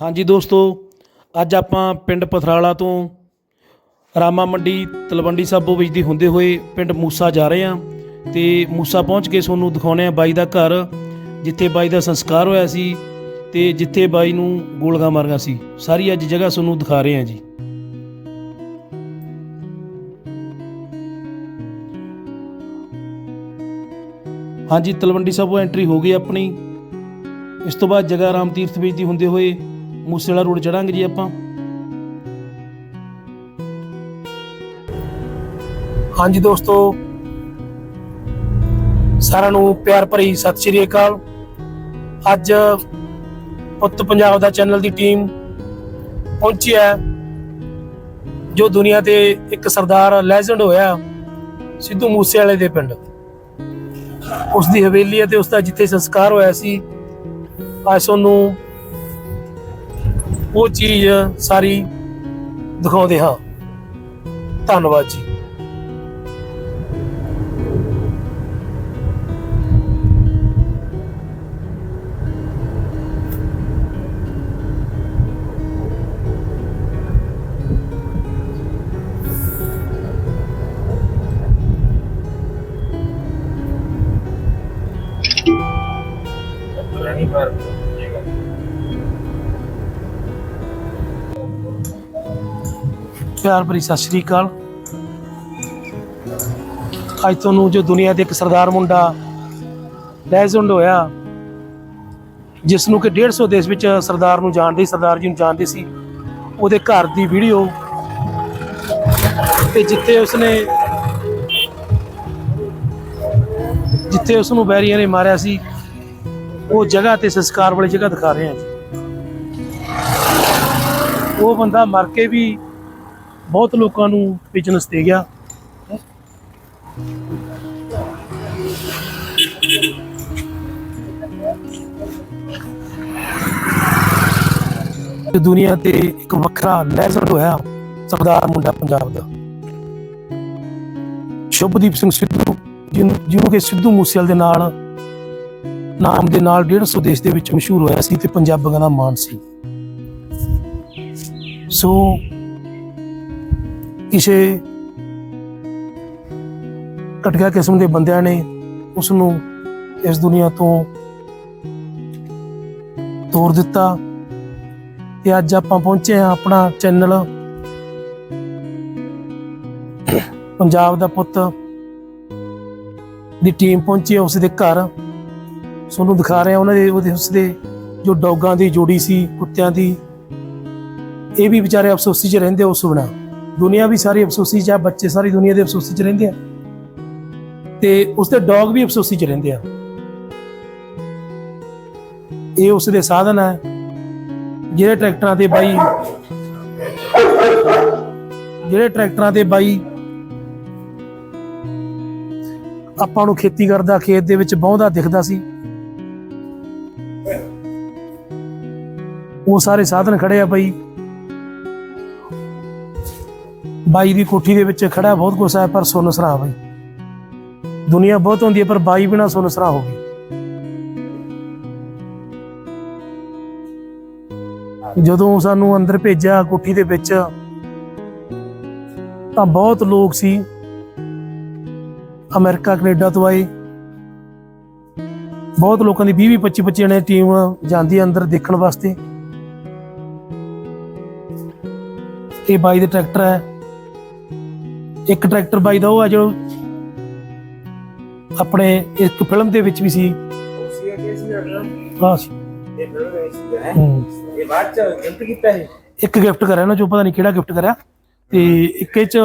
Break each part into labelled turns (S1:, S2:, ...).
S1: ਹਾਂਜੀ ਦੋਸਤੋ, ਅੱਜ ਆਪਾਂ ਪਿੰਡ ਪਥਰਾਲਾ ਤੋਂ ਰਾਮਾ ਮੰਡੀ ਤਲਵੰਡੀ ਸਾਬੋ ਵਿੱਚ ਦੀ ਹੁੰਦੇ ਹੋਏ ਪਿੰਡ ਮੂਸਾ ਜਾ ਰਹੇ ਹਾਂ ਤੇ ਮੂਸਾ ਪਹੁੰਚ ਕੇ ਤੁਹਾਨੂੰ ਦਿਖਾਉਣੇ ਆ ਬਾਈ ਦਾ ਘਰ, ਜਿੱਥੇ ਬਾਈ ਦਾ ਸੰਸਕਾਰ ਹੋਇਆ ਸੀ ਤੇ ਜਿੱਥੇ ਬਾਈ ਨੂੰ ਗੋਲਗਾ ਮਾਰੀਆਂ ਸੀ। ਸਾਰੀ ਅੱਜ ਜਗ੍ਹਾ ਤੁਹਾਨੂੰ ਦਿਖਾ ਰਹੇ ਹਾਂ ਜੀ। ਹਾਂਜੀ, ਤਲਵੰਡੀ ਸਾਬੋ ਐਂਟਰੀ ਹੋ ਗਈ ਆਪਣੀ। ਇਸ ਤੋਂ ਬਾਅਦ ਜਗ੍ਹਾ ਰਾਮ ਤੀਰਥ ਵਿੱਚ ਦੀ ਹੁੰਦੇ ਹੋਏ ਮੂਸੇ ਵਾਲਾ ਰੋਡ ਚੜਾਂਗੇ ਜੀ ਆਪਾਂ। ਹਾਂਜੀ ਦੋਸਤੋ, ਸਾਰਿਆਂ ਨੂੰ ਪਿਆਰ ਭਰੀ ਸਤਿ ਸ਼੍ਰੀ ਅਕਾਲ। ਅੱਜ ਪੁੱਤ ਪੰਜਾਬ ਦਾ ਚੈਨਲ ਦੀ ਟੀਮ ਪਹੁੰਚੀ ਹੈ, ਜੋ ਦੁਨੀਆ ਤੇ ਇੱਕ ਸਰਦਾਰ ਲੈਜੈਂਡ ਹੋਇਆ, ਸਿੱਧੂ ਮੂਸੇ ਵਾਲੇ ਦੇ ਪਿੰਡ। ਉਸ ਦੀ ਹਵੇਲੀ ਅਤੇ ਉਸ ਦਾ ਜਿੱਥੇ ਸੰਸਕਾਰ ਹੋਇਆ ਸੀ, ਅੱਜ ਤੁਹਾਨੂੰ ਉਹ ਚੀਜ਼ ਸਾਰੀ ਦਿਖਾਉਂਦੇ ਹਾਂ। ਧੰਨਵਾਦ ਜੀ। ਪਿਆਰ ਭਰੀ ਸਤਿ ਸ਼੍ਰੀ ਅਕਾਲ। ਅੱਜ ਤੁਹਾਨੂੰ ਜੋ ਦੁਨੀਆ ਦੇ ਇੱਕ ਸਰਦਾਰ ਮੁੰਡਾ ਲੈਜੈਂਡ ਹੋਇਆ ਜਿਸ ਨੂੰ ਕਿ 150 ਦੇਸ਼ ਵਿੱਚ ਸਰਦਾਰ ਨੂੰ ਜਾਣਦੇ ਸਰਦਾਰ ਜੀ ਨੂੰ ਜਾਣਦੇ ਸੀ, ਉਹਦੇ ਘਰ ਦੀ ਵੀਡੀਓ ਤੇ ਜਿੱਥੇ ਉਸਨੇ ਜਿੱਥੇ ਉਸ ਨੂੰ ਬੈਰੀਆਂ ਨੇ ਮਾਰਿਆ ਸੀ, ਉਹ ਜਗ੍ਹਾ ਤੇ ਸੰਸਕਾਰ ਵਾਲੀ ਜਗ੍ਹਾ ਦਿਖਾ ਰਹੇ ਹਾਂ ਉਹ ਬੰਦਾ ਮਰ ਕੇ ਵੀ ਬਹੁਤ ਲੋਕਾਂ ਨੂੰ ਬਿਜ਼ਨਸ ਦੇ ਗਿਆ। ਦੁਨੀਆ ਤੇ ਇੱਕ ਵੱਖਰਾ ਲੈਜੈਂਡ ਹੋਇਆ ਸਰਦਾਰ ਮੁੰਡਾ ਪੰਜਾਬ ਦਾ। ਸ਼ੁਭਦੀਪ ਸਿੰਘ ਸਿੱਧੂ ਜਿਹਨੂੰ ਜਿਹਨੂੰ ਕਿ ਸਿੱਧੂ ਮੂਸੇਵਾਲ ਦੇ ਨਾਲ, ਨਾਮ ਦੇ ਨਾਲ 150 ਦੇਸ਼ ਦੇ ਵਿੱਚ ਮਸ਼ਹੂਰ ਹੋਇਆ ਸੀ ਤੇ ਪੰਜਾਬੀਆਂ ਦਾ ਮਾਣ ਸੀ। ਸੋ ਕਿਸੇ ਘਟੀਆ ਕਿਸਮ ਦੇ ਬੰਦਿਆਂ ਨੇ ਉਸ ਨੂੰ ਇਸ ਦੁਨੀਆ ਤੋਂ ਤੋੜ ਦਿੱਤਾ ਤੇ ਅੱਜ ਆਪਾਂ ਪਹੁੰਚੇ ਹਾਂ ਆਪਣਾ ਚੈਨਲ ਪੰਜਾਬ ਦਾ ਪੁੱਤ ਦੀ ਟੀਮ ਪਹੁੰਚੀ ਹੈ ਉਸ ਦੇ ਘਰ। ਤੁਹਾਨੂੰ ਦਿਖਾ ਰਹੇ ਹਾਂ ਉਹਨਾਂ ਦੇ ਉਹਦੇ ਉਸ ਦੇ ਜੋ ਡੌਗਾਂ ਦੀ ਜੋੜੀ ਸੀ, ਕੁੱਤਿਆਂ ਦੀ, ਇਹ ਵੀ ਵਿਚਾਰੇ ਅਫਸੋਸੀ 'ਚ ਰਹਿੰਦੇ ਉਸ ਬਿਨਾ। ਦੁਨੀਆ ਵੀ ਸਾਰੀ ਅਫਸੋਸੀ 'ਚ ਆ, ਬੱਚੇ ਸਾਰੀ ਦੁਨੀਆ ਦੇ ਅਫਸੋਸੀ 'ਚ ਰਹਿੰਦੇ ਆ। ਤੇ ਉਸਦੇ ਡੌਗ ਵੀ ਅਫਸੋਸੀ 'ਚ ਰਹਿੰਦੇ ਆ। ਇਹ ਉਸ ਦੇ ਸਾਧਨ ਹੈ ਜਿਹੜੇ ਟਰੈਕਟਰਾਂ ਤੇ ਬਾਈ ਜਿਹੜੇ ਟਰੈਕਟਰਾਂ ਤੇ ਬਾਈ ਆਪਾਂ ਨੂੰ ਖੇਤੀ ਕਰਦਾ, ਖੇਤ ਦੇ ਵਿੱਚ ਬਹੁੰਦਾ ਦਿਖਦਾ ਸੀ। ਉਹ ਸਾਰੇ ਸਾਧਨ ਖੜੇ ਆ ਬਾਈ। ਬਾਈ ਦੀ ਕੋਠੀ ਦੇ ਵਿੱਚ ਖੜਾ, ਬਹੁਤ ਕੁਛ ਹੈ, ਪਰ ਸੁੰਨ ਸਰਾ ਬਾਈ। ਦੁਨੀਆ ਬਹੁਤ ਹੁੰਦੀ ਹੈ, ਪਰ ਬਾਈ ਬਿਨਾ ਸੁੰਨ ਸਰਾ ਹੋ ਗਈ। ਜਦੋਂ ਸਾਨੂੰ ਅੰਦਰ ਭੇਜਿਆ ਕੋਠੀ ਦੇ ਵਿੱਚ, ਤਾਂ ਬਹੁਤ ਲੋਕ ਸੀ। ਅਮਰੀਕਾ, ਕੈਨੇਡਾ ਤੋਂ ਆਏ। ਬਹੁਤ ਲੋਕਾਂ ਦੀ 20 20 25 25 ਜਣੇ ਟੀਮ ਜਾਂਦੀ ਹੈ ਅੰਦਰ ਦੇਖਣ ਵਾਸਤੇ। ਇਹ ਬਾਈ ਦੇ ਟਰੈਕਟਰ ਹੈ। ਇੱਕ ਟਰੈਕਟਰ ਬਾਈ ਦਾ ਉਹ ਹੈ ਜੋ ਆਪਣੇ ਇੱਕ ਫਿਲਮ ਦੇ ਵਿੱਚ ਵੀ ਸੀ। ਹਾਂ।
S2: ਇਹ ਬਾਅਦ ਚ ਗਿਫਟ ਕੀਤਾ ਹੈ
S1: ਇੱਕ ਗਿਫਟ ਕਰਿਆ ਨਾ ਜੋ ਪਤਾ ਨਹੀਂ ਕਿਹੜਾ ਗਿਫਟ ਕਰਿਆ। ਤੇ ਇੱਕ ਇਹ ਚ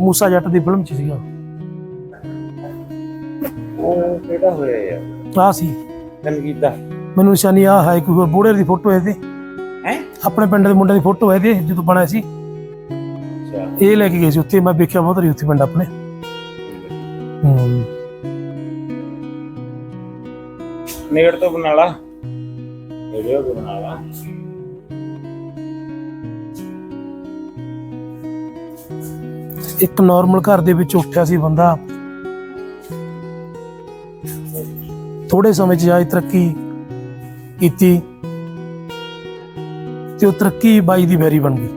S1: ਮੂਸਾ ਜੱਟ ਦੀ ਫਿਲਮ ਚ ਸੀਗਾ।
S2: ਉਹ ਕਿਹੜਾ ਹੋਇਆ ਯਾਰ?
S1: ਆ ਸੀ।
S2: ਗੱਲ ਕੀਤਾ
S1: ਮੈਨੂੰ ਨਿਸ਼ਾਨੀ ਆ ਹੈ ਕੋਈ ਬੂੜੇ ਦੀ ਫੋਟੋ ਹੈ ਤੇ
S2: ਹੈ?
S1: ਆਪਣੇ ਪਿੰਡ ਦੇ ਮੁੰਡੇ ਦੀ ਫੋਟੋ ਹੈ ਤੇ ਜਦੋਂ ਬਣਾਇਆ ਸੀ। ਇਹ ਲੈ ਕੇ ਗਏ ਸੀ ਉੱਥੇ ਮੈਂ ਵੇਖਿਆ ਬਹੁਤ ਰਹੀ ਉੱਥੇ ਪਿੰਡ ਆਪਣੇ। ਹੂੰ।
S2: ਨੇੜ ਤੋਂ ਬਣਾ ਲਾ ਵੀਡੀਓ ਤੋਂ ਬਣਾ ਲਾ
S1: ਇੱਕ ਨਾਰਮਲ ਘਰ ਦੇ ਵਿੱਚ ਉੱਠਿਆ ਸੀ ਬੰਦਾ। ਥੋੜੇ ਸਮੇਂ 'ਚ ਜਾਇ ਤਰੱਕੀ ਕੀਤੀ। ਤੇ ਉਹ ਤਰੱਕੀ ਬਾਈ ਦੀ ਬੈਰੀ ਬਣ ਗਈ।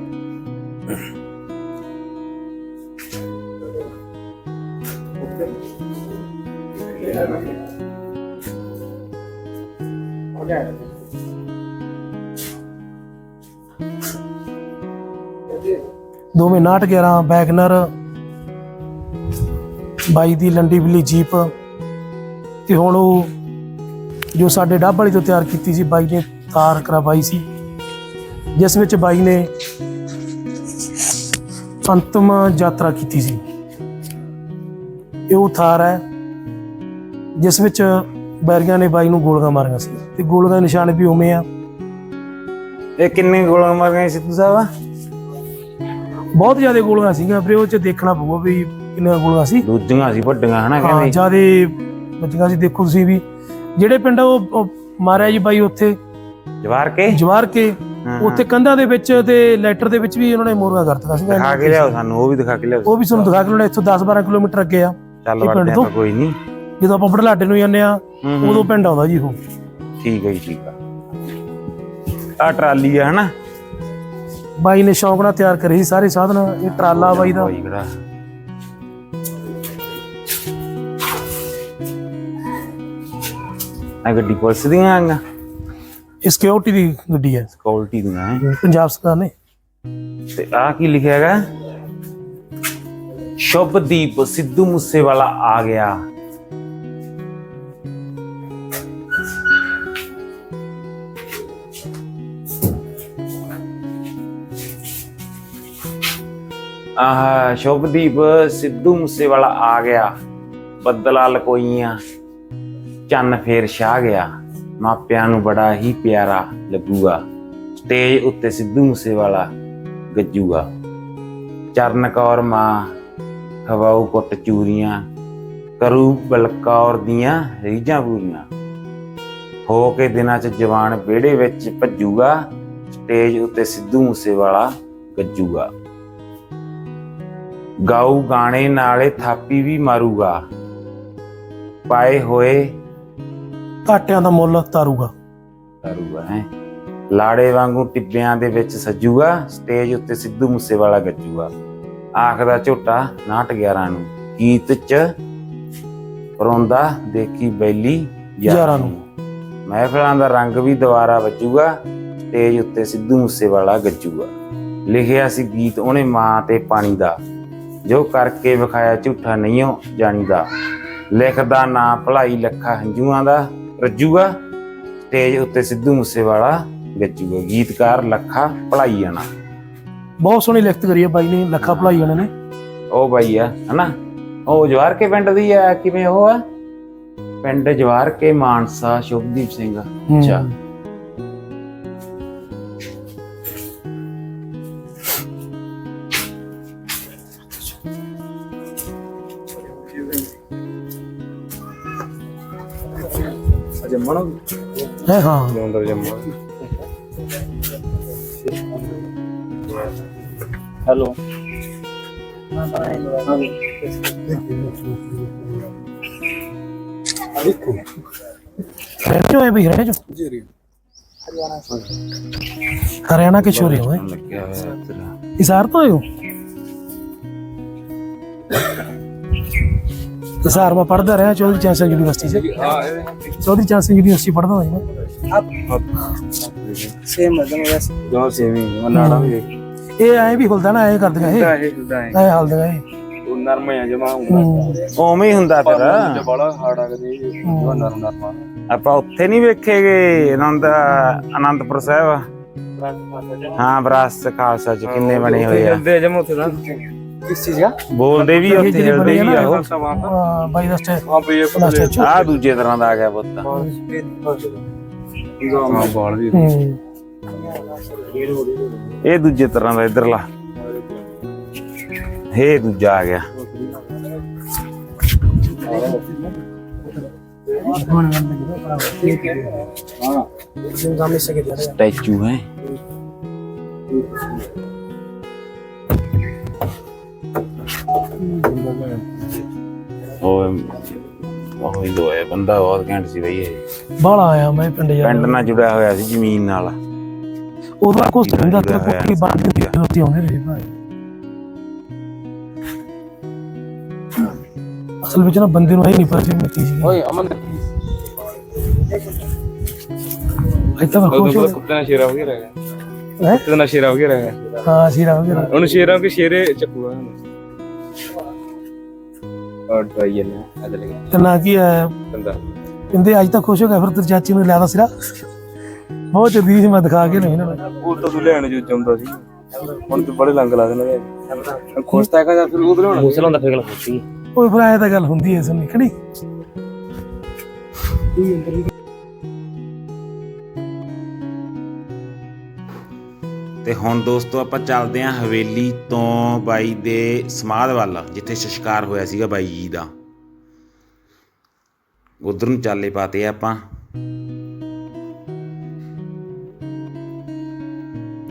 S1: ਦੋਵੇਂ 911 ਬੈਗਨਰ ਦੀ ਲੰਡੀ ਬਿੱਲੀ ਜੀਪ ਤੇ ਹੁਣ ਉਹ ਜੋ ਸਾਡੇ ਡੱਬ ਵਾਲੀ ਤੋਂ ਤਿਆਰ ਕੀਤੀ ਸੀ, ਬਾਈ ਨੇ ਤਾਰ ਕਰਵਾਈ ਸੀ। ਜਿਸ ਵਿੱਚ ਬਾਈ ਨੇ ਅੰਤਮ ਯਾਤਰਾ ਕੀਤੀ ਸੀ। ਇਹ ਉਹ ਥਾਰ ਹੈ, ਜਿਸ ਵਿੱਚ ਬੈਰੀਆਂ ਨੇ ਬਾਈ ਨੂੰ ਗੋਲੀਆਂ ਮਾਰੀਆਂ ਸੀ। ਤੇ ਗੋਲੀਆਂ ਦੇ ਨਿਸ਼ਾਨ ਵੀ ਉਵੇਂ ਆ।
S2: ਇਹ ਕਿੰਨੇ ਗੋਲਾਂ ਮਾਰੀਆਂ ਗਏ ਸਿੱਧੂ ਸਾਹਿਬ?
S1: ਬਹੁਤ ਜ਼ਿਆਦਾ ਗੋਲੀਆਂ ਸੀਗੀਆਂ ਫਿਰ ਉਹ ਚ ਦੇਖਣਾ ਪਊਗਾ ਵੀ ਕਿੰਨੀਆਂ ਗੋਲੀਆਂ ਸੀ।
S2: ਦੂਜੀਆਂ ਸੀ ਵੱਡੀਆਂ ਹਨਾ
S1: ਹਾਂ
S2: ਕਹਿੰਦੇ
S1: ਜਿਆਦੇ ਬੱਚੀਆਂ ਸੀ ਦੇਖੋ ਤੁਸੀਂ ਵੀ। ਜਿਹੜੇ ਪਿੰਡ ਉਹ ਉਹ ਮਾਰਿਆ ਜੀ ਬਾਈ ਉੱਥੇ।
S2: ਜਵਾਰ ਕੇ?
S1: ਜਵਾਰ ਕੇ। ਉੱਥੇ ਕੰਧਾਂ ਦੇ ਵਿੱਚ ਤੇ ਲੈਟਰ ਦੇ ਵਿੱਚ ਵੀ ਉਹਨਾਂ ਨੇ ਮੋਰਗਾ ਕਰਤੀਆਂ ਸੀ
S2: ਦਿਖਾ ਕੇ ਲਿਆਓ ਸਾਨੂੰ ਉਹ ਵੀ ਦਿਖਾ ਕੇ ਲਿਆਓ।
S1: ਉਹ ਵੀ ਤੁਹਾਨੂੰ ਦਿਖਾ ਕੇ ਲੈਣਾ ਇੱਥੋਂ 10-12 ਕਿਲੋਮੀਟਰ ਅੱਗੇ ਆ।
S2: ਚੱਲ
S1: ਇਹ ਪਿੰਡ
S2: ਵੜਦੇ
S1: ਤੋਂ?
S2: ਆਪਾਂ ਕੋਈ ਨਹੀਂ।
S1: ਜਦੋਂ ਆਪਾਂ ਬੜਲਾਡੇ ਨੂੰ ਜਾਂਦੇ ਆ
S2: ਹੂੰ, ਹੂੰ।
S1: ਉਦੋਂ ਪਿੰਡ ਆਉਂਦਾ ਜੀ ਉਹ।
S2: ਠੀਕ ਹੈ ਜੀ ਠੀਕ ਆ। ਆ ਟਰਾਲੀ ਆ ਹਨਾ?
S1: ਬਾਈ ਨੇ ਸ਼ੌਂਕ ਨਾਲ ਤਿਆਰ ਕਰੇ ਸੀ ਸਾਰੇ ਸਾਧਨ ਇਹ ਟਰਾਲਾ ਬਾਈ ਦਾ।
S2: ਬਾਈ ਆ ਗੱਡੀ ਪੁਲਿਸ ਦੀਆਂ ਆਂਗਾ
S1: ਇਹ ਸਿਕਿਉਰਿਟੀ ਦੀ ਗੱਡੀ ਹੈ।
S2: ਸਕਿਉਰਟੀ ਦੀਆਂ ਹੈ?
S1: ਪੰਜਾਬ ਸਰਕਾਰ ਨੇ।
S2: ਤੇ ਆ ਕੀ ਲਿਖਿਆ ਹੈਗਾ? ਸ਼ੁਭਦੀਪ ਸਿੱਧੂ ਮੂਸੇਵਾਲਾ ਆ ਗਿਆ। ਆਹ ਸ਼ੁਭਦੀਪ ਸਿੱਧੂ ਮੂਸੇਵਾਲਾ ਆ ਗਿਆ। ਬੱਦਲਾ ਲਕੋਈਆਂ ਚੰਨ ਫੇਰ ਛਾ ਗਿਆ। ਮਾਪਿਆਂ ਨੂੰ ਬੜਾ ਹੀ ਪਿਆਰਾ ਲੱਗੂਗਾ। ਸਟੇਜ ਉੱਤੇ ਸਿੱਧੂ ਮੂਸੇਵਾਲਾ ਗੱਜੂਗਾ। ਚਰਨ ਕੌਰ ਮਾਂ ਖਵਾਉ ਕੁੱਟ ਚੂਰੀਆਂ, ਕਰੂ ਬਲਕੌਰ ਦੀਆਂ ਰੀਝਾਂ ਪੂਰੀਆਂ। ਹੋ ਕੇ ਦਿਨਾਂ 'ਚ ਜਵਾਨ ਵਿਹੜੇ ਵਿੱਚ ਭੱਜੂਗਾ, ਸਟੇਜ ਉੱਤੇ ਸਿੱਧੂ ਮੂਸੇਵਾਲਾ ਗੱਜੂਗਾ। ਗਾਉ ਗਾਣੇ ਨਾਲੇ ਥਾਪੀ ਵੀ ਮਾਰੂਗਾ। ਪਾਏ ਹੋਏ
S1: ਘਾਟਿਆਂ ਦਾ ਮੁੱਲ ਤਾਰੂਗਾ।
S2: ਕਰੂਗਾ ਹੈ। ਲਾੜੇ ਵਾਂਗੂ ਟਿੱਬਿਆਂ ਦੇ ਵਿੱਚ ਸੱਜੂਗਾ ਸਟੇਜ ਉੱਤੇ ਸਿੱਧੂ ਮੂਸੇਵਾਲਾ ਗੱਜੂਗਾ। ਆਖਦਾ ਝੋਟਾ 911 ਨੂੰ ਗੀਤ ਚ ਰੋਂਦਾ ਦੇਖੀ ਬੈਲੀ
S1: ਯਾਰਾਂ ਨੂੰ।
S2: ਮਹਿਫਲਾਂ ਦਾ ਰੰਗ ਵੀ ਦੁਬਾਰਾ ਵੱਜੂਗਾ ਸਟੇਜ ਉੱਤੇ ਸਿੱਧੂ ਮੂਸੇਵਾਲਾ ਗੱਜੂਗਾ। ਲਿਖਿਆ ਸੀ ਗੀਤ ਉਹਨੇ ਮਾਂ ਤੇ ਪਾਣੀ ਦਾ। ਜੋ ਕਰਕੇ ਵਿਖਾਇਆ ਝੂਠਾ ਨਹੀਂਓ ਜਾਣੀਦਾ। ਲਿਖਦਾ ਨਾਂ ਭਲਾਈ ਲੱਖਾ ਹੰਝੂਆਂ ਦਾ ਰੱਜੂਗਾ ਸਟੇਜ ਉੱਤੇ ਸਿੱਧੂ ਮੂਸੇਵਾਲਾ ਗੱਜੂਗਾ ਗੀਤਕਾਰ ਲੱਖਾ ਭਲਾਈ ਆਣਾ
S1: ਬਹੁਤ ਸੋਹਣੀ ਲਿਖਤ ਕਰੀ ਹੈ ਬਾਈ ਨੇ ਲੱਖਾ ਭਲਾਈ ਉਹਨਾਂ ਨੇ।
S2: ਉਹ ਬਾਈ ਆ ਹਨਾ? ਉਹ ਜਵਾਰ ਕੇ ਪਿੰਡ ਦੀ ਆ ਕਿਵੇਂ ਉਹ ਆ? ਪਿੰਡ ਜਵਾਰ ਕੇ ਮਾਨਸਾ ਸ਼ੁਭਦੀਪ ਸਿੰਘ।
S1: ਹੂੰ।
S2: ਅੱਛਾ
S1: ਹੈ ਹਾਂ।
S2: ਹੈਲੋ।
S1: ਹਰਿਆਣਾ ਚੋਂ ਹੈ ਬਈ ਹਰਿਆਣਾ ਚੋਂ ਹਰਿਆਣਾ ਕੇ ਛੋਰੇ ਹੋ
S2: ਲੱਗਿਆ ਹੋਇਆ ਤੇਰਾ।
S1: ਇਸਾਰ ਤੋਂ ਪੜਦਾ ਰਿਹਾ ਚੌਧਰੀ ਚੰਦ ਸਿੰਘ ਯੂਨੀਵਰਸਿਟੀ ਸੇ ਚੌਧਰੀ ਚੰਦ ਸਿੰਘ ਯੂਨੀਵਰਸਿਟੀ ਪੜਦਾ ਹਾਂ ਮੈਂ
S3: ਸੇਮ ਮਦਨ ਵੈਸ
S2: ਜੋ ਸੇਵੀ ਮਨਾੜਾ ਵੀ
S1: ਇਹ ਐ ਵੀ ਹੁਲਦਾ ਨਾ ਐ ਕਰਦੀਆਂ ਇਹ।
S3: ਹੁੰਦਾ
S1: ਐ ਹਲਦੀਆਂ ਇਹ।
S3: ਉਹ ਨਰਮ ਆ ਜਮਾ
S1: ਹੂੰ।
S2: ਉਵੇਂ ਹੀ ਹੁੰਦਾ ਫਿਰ।
S3: ਬੜਾ ਹਾਰਡ ਆ ਕਦੇ ਜੋ ਨਰਮ ਨਰਮ
S2: ਆਪਾਂ ਉੱਥੇ ਨਹੀਂ ਵੇਖੇਗੇ ਆਨੰਦ ਆਨੰਦਪੁਰ ਸਾਹਿਬ। ਹਾਂ ਵਿਰਾਸਤ ਖਾਲਸਾ ਚ ਕਿੰਨੇ ਬਣੇ ਹੋਏ ਆ।
S3: ਜਮ ਉੱਥੇ ਦਾ ਕਿਸ ਚੀਜ਼ ਦਾ
S2: ਬੋਲਦੇ ਵੀ ਉੱਥੇ
S1: ਜਿਹੜੇ
S2: ਹਿਲਦੇ
S1: ਬਣੇ ਆ
S2: ਵੀ
S1: ਨਾ,
S2: ਆ ਉਹ
S1: ਹਾਂ, ਬਾਈ ਦਾ ਸਟੇ
S3: ਹਾਂ ਵੀ ਇਹ
S1: ਦਾ ਸਟੈਚੂ
S2: ਆ ਦੂਜੇ ਤਰ੍ਹਾਂ ਦਾ ਆ ਗਿਆ ਪੁੱਤ
S3: ਹਾਂ ਬਾਲ ਵੀ
S1: ਹੂੰ
S2: ਇਹ ਦੂਜੇ ਤਰ੍ਹਾਂ ਦਾ ਇਧਰਲਾ ਇਹ ਦੂਜਾ ਆ ਗਿਆ
S1: ਸਾਹਮਣੇ ਸਕੇ
S2: ਉਹ ਉਹ ਹੀ ਦੋ ਹੈ ਬੰਦਾ ਬਹੁਤ ਘੈਂਟ ਸੀ ਬਈ ਇਹ।
S1: ਬਾਹਲਾ ਆਇਆ ਮੈਂ ਪਿੰਡ ਯਾਰ।
S2: ਪਿੰਡ ਨਾਲ ਜੁੜਿਆ ਹੋਇਆ ਸੀ ਜ਼ਮੀਨ ਨਾਲ।
S1: ਉਦੋਂ ਕੁਛ ਹੁੰਦਾ ਤੇ ਕੋਈ ਬਾਤ ਨਹੀਂ ਹੁੰਦੀ ਆਉਂਦੇ ਰਹੇ ਭਾਈ। ਅਸਲ ਵਿੱਚ ਨਾ ਬੰਦੇ ਨੂੰ ਇਹ ਨਹੀਂ ਪਤਾ ਸੀ ਮਿੱਟੀ ਸੀ।
S3: ਓਏ ਅਮਨ।
S1: ਇੱਥੇ ਤਾਂ
S3: ਉਹ
S1: ਖੁਸ਼
S3: ਤਾਂ ਕੁੱਤੇ ਨਾਲ ਸ਼ੇਰਾ ਹੋ ਗਿਆ ਰਹਿ ਗਿਆ
S1: ਹੈ?
S3: ਕੁੱਤੇ ਨਾਲ ਸ਼ੇਰਾ ਹੋ ਗਿਆ ਰਹਿ ਗਿਆ
S1: ਹਾਂ ਸੀਰਾ ਵਗੈਰਾ।
S3: ਉਹਨੂੰ ਸ਼ੇਰਾਂ ਕੇ ਸ਼ੇਰੇ ਚੱਕੂਗਾ ਔਰ ਟਰਾਈ ਨੇ ਅੱਜ ਲੱਗੇ।
S1: ਤੇ ਨਾ ਕੀ ਹੈ
S3: ਬੰਦਾ।
S1: ਕਹਿੰਦੇ ਅੱਜ ਤਾਂ ਖੁਸ਼ ਹੋ ਗਿਆ ਫਿਰ ਤੇਰੀ ਚਾਚੀ ਨੂੰ ਲਿਆਦਾ ਸਿਰਾ ਬਹੁਤ ਜਲਦੀ ਸੀ ਮੈਂ ਦਿਖਾ ਕੇ ਨਹੀਂ ਇਹਨਾਂ ਨੂੰ।
S3: ਉਹ ਤਾਂ ਤੂੰ ਲੈਣ ਜੋ ਚਾਹੁੰਦਾ ਸੀ। ਹੁਣ ਤੂੰ ਬੜੇ ਲੰਗ ਲਾ ਦੇਣਾ। ਖੁਸ਼ ਤਾਂ ਹੈਗਾ ਜਾਂ ਫਿਰ ਉਹ ਲੈਣਾ
S2: ਮੂਸਲ ਹੁੰਦਾ ਫਿਰ ਖੁਸ਼ੀ
S1: ਉਹ ਫਿਰ ਐ ਤਾਂ ਗੱਲ ਹੁੰਦੀ ਐ ਸੁਣੀ ਖੜੀ।
S2: ਤੇ ਹੁਣ ਦੋਸਤੋ ਆਪਾਂ ਚੱਲਦੇ ਆਂ ਹਵੇਲੀ ਤੋਂ ਬਾਈ ਦੇ ਸਮਾਧ ਵੱਲ, ਜਿੱਥੇ ਸਸ਼ਕਾਰ ਹੋਇਆ ਸੀਗਾ ਬਾਈ ਜੀ ਦਾ। ਉਧਰ ਨੂੰ ਚਾਲੇ ਪਾਤੇ ਆਪਾਂ।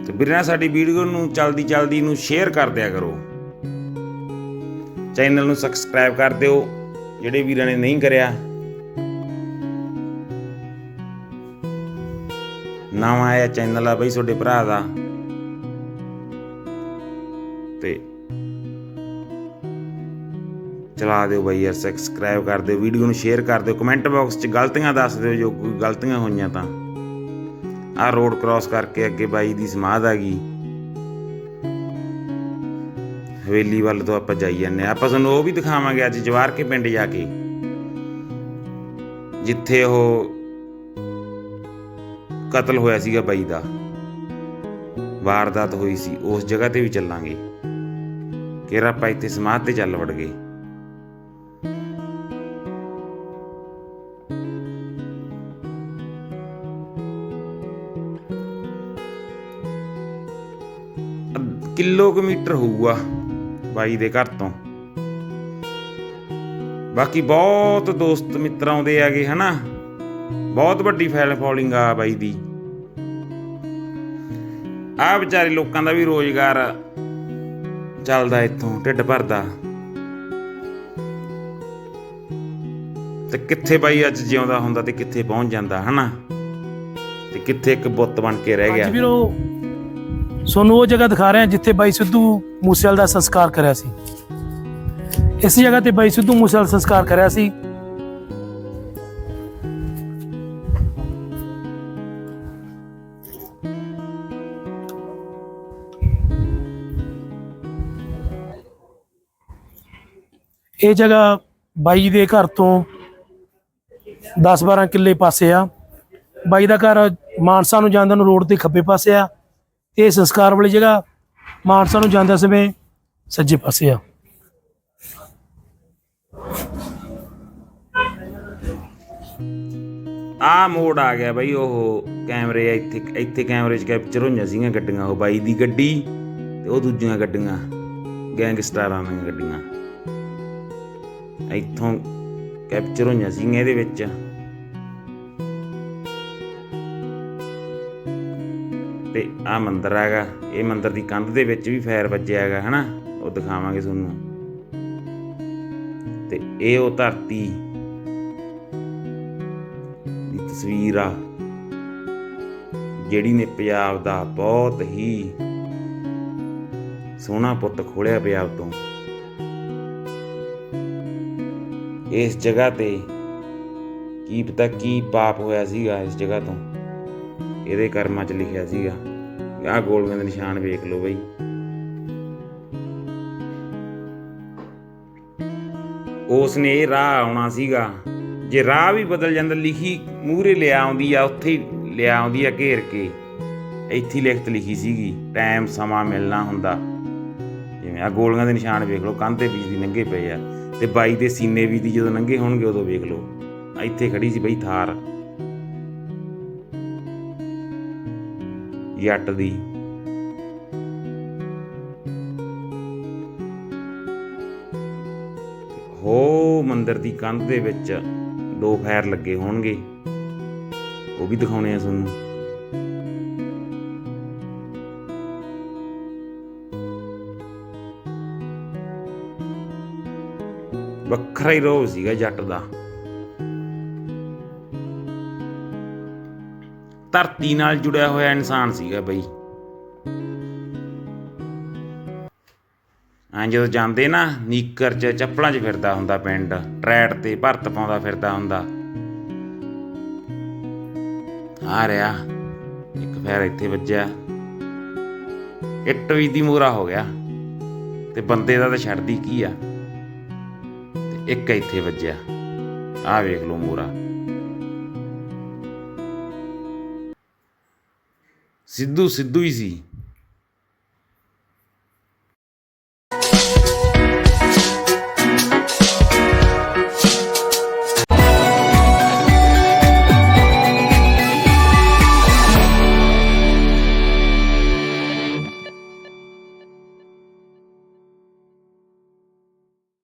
S2: ਤੇ ਵੀਰੇ ਸਾਡੀ ਵੀਡੀਓ ਨੂੰ ਚਲਦੀ ਚਲਦੀ ਨੂੰ ਸ਼ੇਅਰ ਕਰ ਦਿਆ ਕਰੋ। ਚੈਨਲ ਨੂੰ ਸਬਸਕ੍ਰਾਈਬ ਕਰ ਦਿਓ, ਜਿਹੜੇ ਵੀਰਾਂ ਨੇ ਨਹੀਂ ਕਰਿਆ। ਨਵਾਂ ਆਇਆ ਚੈਨਲ ਆ ਬਈ ਤੁਹਾਡੇ ਭਰਾ ਦਾ। ਤੇ ਚਲਾ ਦਿਓ ਬਈ ਯਾਰ ਸਬਸਕ੍ਰਾਈਬ ਕਰ ਦਿਓ ਵੀਡੀਓ ਨੂੰ ਸ਼ੇਅਰ ਕਰ ਦਿਓ ਕਮੈਂਟ ਬਾਕਸ 'ਚ ਗਲਤੀਆਂ ਦੱਸ ਦਿਓ ਜੋ ਕੋਈ ਗਲਤੀਆਂ ਹੋਈਆਂ ਤਾਂ। ਆਹ ਰੋਡ ਕ੍ਰਾਸ ਕਰਕੇ ਅੱਗੇ ਬਾਈ ਦੀ ਸਮਾਧ ਆ ਗਈ। ਹਵੇਲੀ ਵੱਲ ਤੋਂ ਆਪਾਂ ਜਾਈ ਜਾਂਦੇ ਹਾਂ। ਆਪਾਂ ਤੁਹਾਨੂੰ ਉਹ ਵੀ ਦਿਖਾਵਾਂਗੇ ਅੱਜ ਜਵਾਰ ਕੇ ਪਿੰਡ ਜਾ ਕੇ। ਜਿੱਥੇ ਉਹ ਕਤਲ ਹੋਇਆ ਸੀਗਾ ਬਾਈ ਦਾ। ਵਾਰਦਾਤ ਹੋਈ ਸੀ, ਉਸ ਜਗ੍ਹਾ ਤੇ ਵੀ ਚੱਲਾਂਗੇ। ਕਿਹੜਾ ਆਪਾਂ ਇੱਥੇ ਸਮਾਧ ਤੇ ਚੱਲ ਵੜ ਗਏ। ਅੱਧ- ਕਿਲੋਮੀਟਰ ਹੋਊਗਾ ਬਾਈ ਦੇ ਘਰ ਤੋਂ। ਬਾਕੀ ਬਹੁਤ ਦੋਸਤ ਮਿੱਤਰ ਆਉਂਦੇ ਆਗੇ ਹਨਾ? ਬਹੁਤ ਵੱਡੀ ਫੈਲ ਫੋਲਿੰਗ ਆ ਬਾਈ ਦੀ। ਆ ਵਿਚਾਰੇ ਲੋਕਾਂ ਦਾ ਵੀ ਰੋਜ਼ਗਾਰ ਚੱਲਦਾ ਇੱਥੋਂ, ਢਿੱਡ ਭਰਦਾ। ਤੇ ਕਿੱਥੇ ਬਾਈ ਅੱਜ ਜਿਉਂਦਾ ਹੁੰਦਾ ਤੇ ਕਿੱਥੇ ਪਹੁੰਚ ਜਾਂਦਾ, ਹਨਾ? ਤੇ ਕਿੱਥੇ ਇੱਕ ਬੁੱਤ ਬਣ ਕੇ ਰਹਿ ਗਿਆ।
S1: ਅੱਜ ਵੀਰੋ, ਤੁਹਾਨੂੰ ਉਹ ਜਗ੍ਹਾ ਦਿਖਾ ਰਹੇ ਹਾਂ ਜਿੱਥੇ ਬਾਈ ਸਿੱਧੂ ਮੂਸੇਵਾਲ ਦਾ ਸੰਸਕਾਰ ਕਰਿਆ ਸੀ। ਇਸ ਜਗ੍ਹਾ ਤੇ ਬਾਈ ਸਿੱਧੂ ਮੂਸੇਵਾਲ ਸੰਸਕਾਰ ਕਰਿਆ ਸੀ। ਇਹ ਜਗ੍ਹਾ ਬਾਈ ਦੇ ਘਰ ਤੋਂ 10-12 ਕਿੱਲੇ ਪਾਸੇ ਆ। ਬਾਈ ਦਾ ਘਰ ਮਾਨਸਾ ਨੂੰ ਜਾਂਦਾ ਨੂੰ ਰੋਡ ਤੇ ਖੱਬੇ ਪਾਸੇ ਆ। ਇਹ ਸੰਸਕਾਰ ਵਾਲੀ ਜਗ੍ਹਾ ਮਾਨਸਾ ਨੂੰ ਜਾਂਦਾ ਸਮੇਂ ਸੱਜੇ ਪਾਸੇ ਆ।
S2: ਆ ਮੋੜ ਆ ਗਿਆ ਬਈ, ਉਹ ਕੈਮਰੇ ਇੱਥੇ ਇੱਥੇ ਕੈਮਰੇ 'ਚ ਕੈਪਚਰ ਹੋਈਆਂ ਸੀਗੀਆਂ ਗੱਡੀਆਂ, ਉਹ ਬਾਈ ਦੀ ਗੱਡੀ ਤੇ ਉਹ ਦੂਜੀਆਂ ਗੱਡੀਆਂ, ਗੈਂਗਸਟਰਾਂ ਦੀਆਂ ਗੱਡੀਆਂ। ਇੱਥੋਂ ਕੈਪਚਰ ਹੋਈਆਂ ਸੀਗੀਆਂ ਇਹਦੇ ਵਿੱਚ। ਤੇ ਆ ਮੰਦਿਰ ਹੈਗਾ, ਇਹ ਮੰਦਿਰ ਦੀ ਕੰਧ ਦੇ ਵਿੱਚ ਵੀ ਫਾਇਰ ਵੱਜਿਆ ਹੈਗਾ, ਹਨਾ? ਉਹ ਦਿਖਾਵਾਂਗੇ ਤੁਹਾਨੂੰ। ਤੇ ਇਹ ਉਹ ਧਰਤੀ ਦੀ ਤਸਵੀਰ ਆ, ਜਿਹੜੀ ਨੇ ਪੰਜਾਬ ਦਾ ਬਹੁਤ ਹੀ ਸੋਹਣਾ ਪੁੱਤ ਖੋਲਿਆ ਪੰਜਾਬ ਤੋਂ। ਇਸ ਜਗ੍ਹਾ ਤੇ ਕੀ ਪਤਾ ਕੀ ਪਾਪ ਹੋਇਆ ਸੀਗਾ ਇਸ ਜਗ੍ਹਾ ਤੋਂ। ਇਹਦੇ ਕਰਮਾਂ 'ਚ ਲਿਖਿਆ ਸੀਗਾ। ਆਹ ਗੋਲੀਆਂ ਦੇ ਨਿਸ਼ਾਨ ਵੇਖ ਲਓ ਬਈ। ਉਸ ਨੇ ਇਹ ਰਾਹ ਆਉਣਾ ਸੀਗਾ। ਜੇ ਰਾਹ ਵੀ ਬਦਲ ਜਾਂਦਾ, ਲਿਖੀ ਮੂਹਰੇ ਲਿਆ ਆਉਂਦੀ ਆ, ਉੱਥੇ ਹੀ ਲਿਆ ਆਉਂਦੀ ਆ ਘੇਰ ਕੇ। ਇੱਥੇ ਲਿਖਤ ਲਿਖੀ ਸੀਗੀ, ਟਾਈਮ ਸਮਾਂ ਮਿਲਣਾ ਹੁੰਦਾ। ਜਿਵੇਂ ਆ ਗੋਲੀਆਂ ਦੇ ਨਿਸ਼ਾਨ ਵੇਖ ਲਓ, ਕੰਧ ਤੇ ਬੀਜ ਲੰਘੇ ਪਏ ਆ। ਤੇ ਬਾਈ ਦੇ ਸੀਨੇ ਵੀ ਦੀ ਜਦੋਂ ਨੰਗੇ ਹੋਣਗੇ ਉਦੋਂ ਵੇਖ ਲਓ। ਇੱਥੇ ਖੜੀ ਸੀ ਬਈ ਥਾਰ। ਜੱਟ ਦੀ। ਹੋ ਮੰਦਰ ਦੀ ਕੰਧ ਦੇ ਵਿੱਚ ਦੋ ਫੈਰ ਲੱਗੇ ਹੋਣਗੇ। ਉਹ ਵੀ ਦਿਖਾਉਣੇ ਆ ਤੁਹਾਨੂੰ। ਵੱਖਰਾ ਹੀ ਰੋਹ ਸੀਗਾ ਜੱਟ ਦਾ। ਧਰਤੀ ਨਾਲ ਜੁੜਿਆ ਹੋਇਆ ਇਨਸਾਨ ਸੀਗਾ ਬਈ। ਹਾਂ ਜਦੋਂ ਜਾਂਦੇ ਨਾ, ਨੀਕਰ ਚ ਚੱਪਲਾਂ 'ਚ ਫਿਰਦਾ ਹੁੰਦਾ ਪਿੰਡ, ਟਰੈਟ ਤੇ ਭਰਤ ਪਾਉਂਦਾ ਫਿਰਦਾ ਹੁੰਦਾ। ਆ ਰਿਹਾ, ਇੱਕ ਫੇਰ ਇੱਥੇ ਵੱਜਿਆ। ਇੱਟ ਵੀ ਦੀ ਮੂਰਾ ਹੋ ਗਿਆ, ਤੇ ਬੰਦੇ ਦਾ ਤਾਂ ਛੱਡਦੀ ਕੀ ਆ? ਇੱਕ ਇੱਥੇ ਵੱਜਿਆ। ਆਹ ਵੇਖ ਲਓ ਮੂਰਾ ਸਿੱਧੂ ਸਿੱਧੂ ਹੀ ਸੀ।